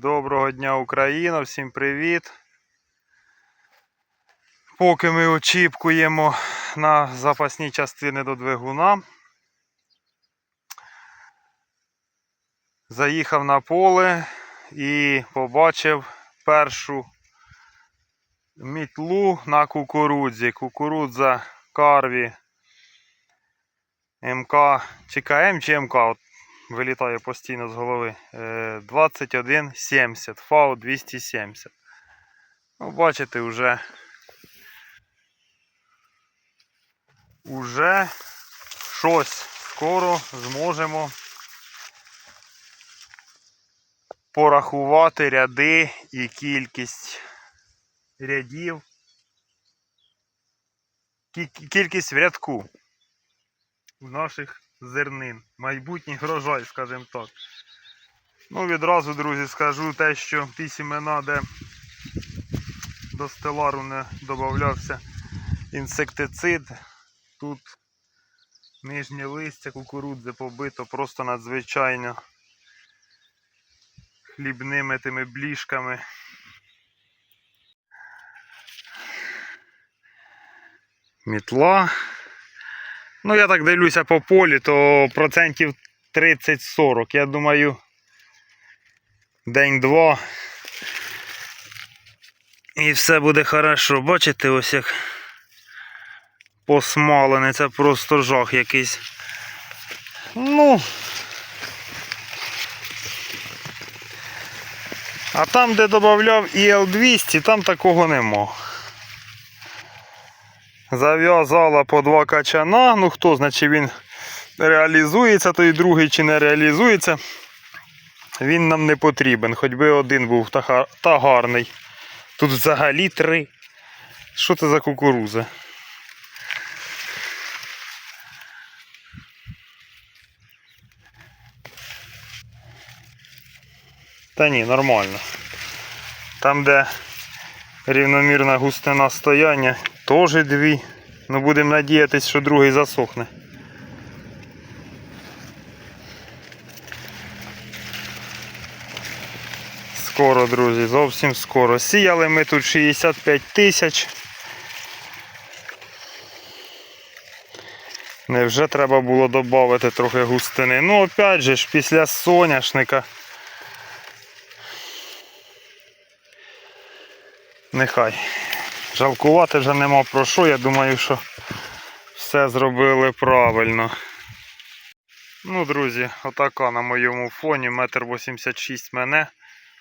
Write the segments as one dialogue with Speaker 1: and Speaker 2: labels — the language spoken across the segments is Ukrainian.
Speaker 1: Доброго дня, Україна! Всім привіт! Поки ми очікуємо на запасні частини до двигуна. Заїхав на поле і побачив першу мітлу на кукурудзі. Кукурудза Карві МК чи КМ чи МК. Вилітає постійно з голови. Е, 2170, ФАУ 270. Ну, бачите, вже уже щось скоро зможемо порахувати ряди і кількість рядів. Кількість в рядку в наших зернин. Майбутній врожай, скажімо так. Ну, відразу, друзі, скажу те, що ті сімена, де до стелару не додавався інсектицид, тут нижнє листя кукурудзи побито просто надзвичайно хлібними тими бліжками. Мітла. Ну, я так дивлюся по полі, то процентів 30-40. Я думаю, день-два. І все буде хорошо. Бачите, ось як посмалене, це просто жах якийсь. Ну. А там, де додавав ІЛ-200, там такого нема. Зав'язала по два качана. Ну хто знає, чи він реалізується, той другий чи не реалізується. Він нам не потрібен, хоч би один був та, гарний. Тут взагалі три. Що це за кукуруза? Та ні, нормально. Там, де рівномірна густина стояння, теж дві. Ну будемо надіятися, що другий засохне. Скоро, друзі, зовсім скоро. Сіяли ми тут 65 тисяч. Невже треба було додати трохи густини? Ну, опять же ж, після соняшника. Нехай. Жалкувати вже нема про що. Я думаю, що все зробили правильно. Ну, друзі, отака на моєму фоні. Метр 86 мене.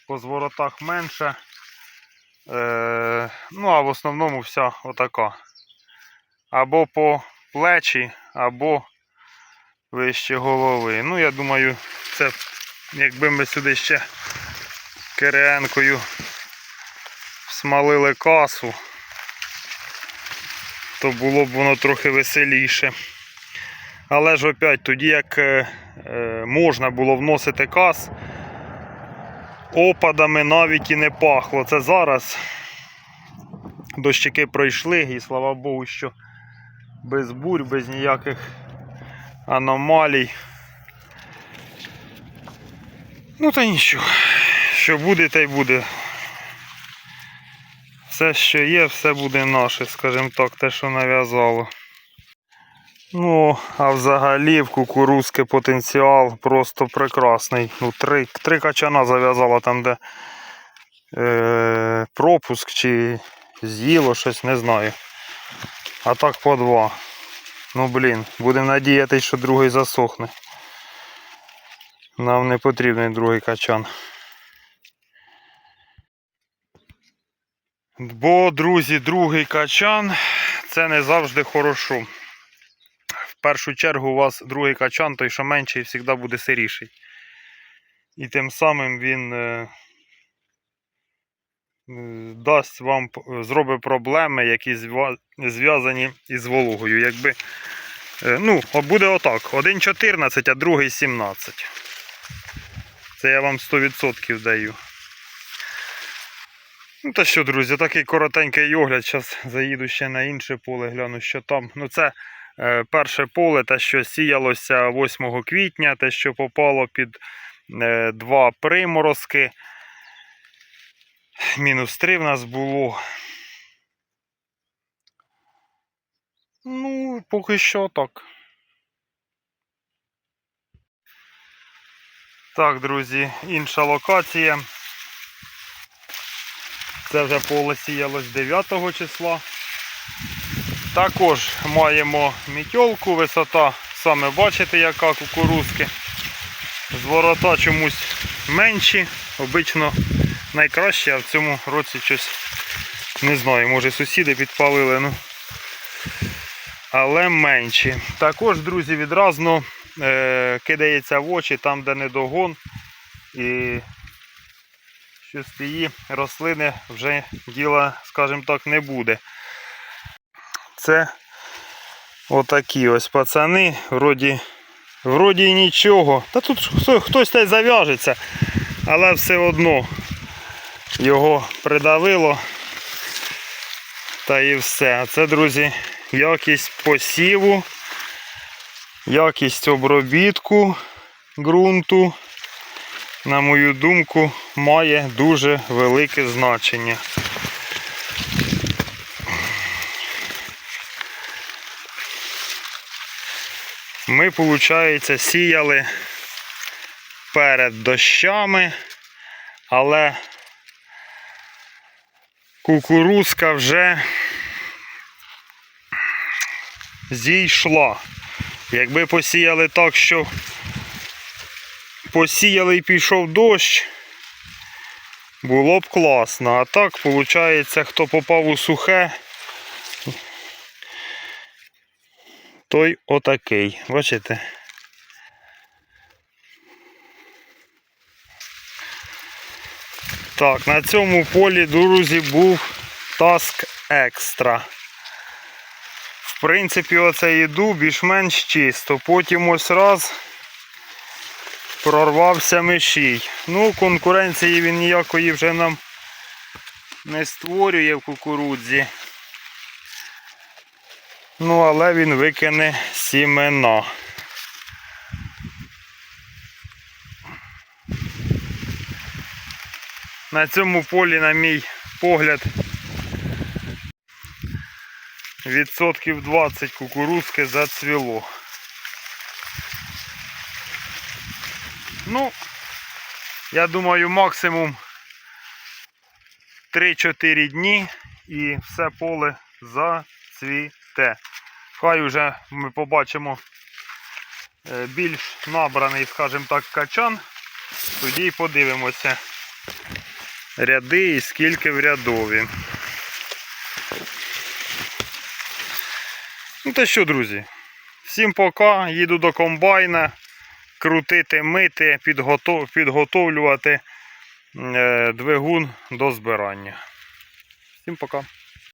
Speaker 1: По зворотах менше. Е, ну, а в основному вся отака. Або по плечі, або вище голови. Ну, я думаю, це якби ми сюди ще керенкою смалили касу, то було б воно трохи веселіше. Але ж опять тоді, як е, е, можна було вносити кас, опадами навіть і не пахло. Це зараз дощики пройшли і слава Богу, що без бурь, без ніяких аномалій. Ну та нічого, що буде, та й буде. Все, що є, все буде наше, скажімо так, те, що нав'язало. Ну, а взагалі в кукурузки потенціал просто прекрасний. Ну, три, три качана зав'язала там, де е, пропуск чи з'їло щось, не знаю. А так по два. Ну блін, будемо надіятися, що другий засохне. Нам не потрібний другий качан. Бо, друзі, другий качан це не завжди хорошо. В першу чергу у вас другий качан, той що менший, завжди буде сиріший. І тим самим він е, е, дасть вам, зробить проблеми, які зв'язані із вологою. Якби, е, ну, буде отак: один 14, а другий 17. Це я вам 100% даю. Ну та що, друзі, такий коротенький огляд. Зараз заїду ще на інше поле, гляну, що там. Ну це е, перше поле, те, що сіялося 8 квітня, те, що попало під е, два приморозки. Мінус 3 в нас було. Ну, поки що так. Так, друзі, інша локація. Це вже поле сіялось 9 числа. Також маємо мітьолку, висота, саме бачите, яка кукурузки. Зворота чомусь менші, обично найкраще, а в цьому році щось не знаю, може сусіди підпалили, ну. Але менші. Також, друзі, відразу е, кидається в очі там, де недогон. І що з тієї рослини вже діла, скажімо так, не буде. Це отакі ось пацани, вроді, вроді нічого. Та тут хтось та зав'яжеться, але все одно його придавило. Та і все. А це, друзі, якість посіву, якість обробітку ґрунту, на мою думку, має дуже велике значення. Ми, виходить, сіяли перед дощами, але кукурузка вже зійшла. Якби посіяли так, що посіяли і пішов дощ, було б класно. А так, виходить, хто попав у сухе, той отакий. Бачите? Так, на цьому полі, друзі, був Task Extra. В принципі, оце йду більш-менш чисто. Потім ось раз прорвався мишій. Ну, конкуренції він ніякої вже нам не створює в кукурудзі. Ну, але він викине сімена. На цьому полі, на мій погляд, відсотків 20 кукурузки зацвіло. Ну, я думаю, максимум 3-4 дні і все поле зацвіте. Хай вже ми побачимо е, більш набраний, скажімо так, качан. Тоді й подивимося ряди і скільки в рядові. Ну то що, друзі, всім пока, їду до комбайна, крутити, мити, підготов... підготовлювати е, двигун до збирання. Всім пока.